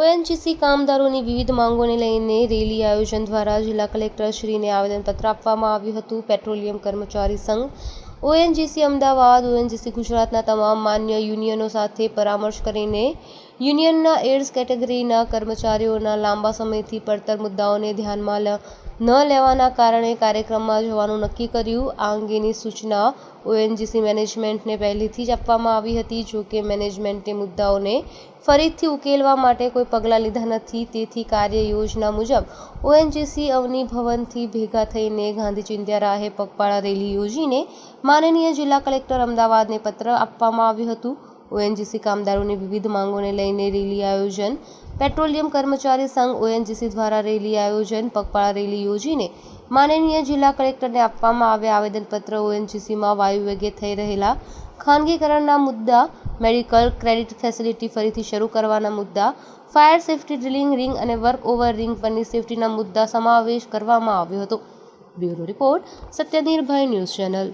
ONGC કામદારોની વિવિધ માંગોને લઈને રેલી આયોજન દ્વારા જિલ્લા કલેક્ટરશ્રીને આવેદનપત્ર આપવામાં આવ્યું હતું. પેટ્રોલિયમ કર્મચારી સંઘ, ઓએનજીસી અમદાવાદ, ઓએનજીસી ગુજરાતના તમામ માન્ય યુનિયનો સાથે પરામર્શ કરીને યુનિયનના એડ્સ કેટેગરીના કર્મચારીઓના લાંબા સમયથી પડતર મુદ્દાઓને ધ્યાનમાં ન લેવાના કારણે કાર્યક્રમમાં જવાનું નક્કી કર્યું. આ અંગેની સૂચના ઓએનજીસી મેનેજમેન્ટને પહેલેથી જ આપવામાં આવી હતી. જો કે મેનેજમેન્ટે મુદ્દાઓને ફરીથી ઉકેલવા માટે કોઈ પગલાં લીધા નથી. તેથી કાર્ય યોજના મુજબ ઓએનજીસી અવની ભવનથી ભેગા થઈને ગાંધી ચિંધ્યા રાહે પગપાળા રેલી યોજીને માનનીય જિલ્લા કલેક્ટર અમદાવાદને પત્ર આપવામાં આવ્યું હતું. ઓએનજીસી કામદારોની વિવિધ માંગોને લઈને રેલી આયોજન. પેટ્રોલિયમ કર્મચારી સંઘ ઓએનજીસી દ્વારા રેલી આયોજન. પગપાળા રેલી યોજીને માનનીય જિલ્લા કલેક્ટરને આપવામાં આવ્યા આવેદનપત્ર ઓએનજીસીમાં વાયુવેગે થઈ રહેલા ખાનગીકરણના મુદ્દા, મેડિકલ ક્રેડિટ ફેસિલિટી ફરીથી શરૂ કરવાના મુદ્દા, ફાયર સેફ્ટી ડ્રિલિંગ રિંગ અને વર્ક ઓવર રિંગ પરની સેફટીના મુદ્દા સમાવેશ કરવામાં આવ્યો હતો. બ્યુરો રિપોર્ટ સત્યધીરભાઈ ન્યૂઝ ચેનલ.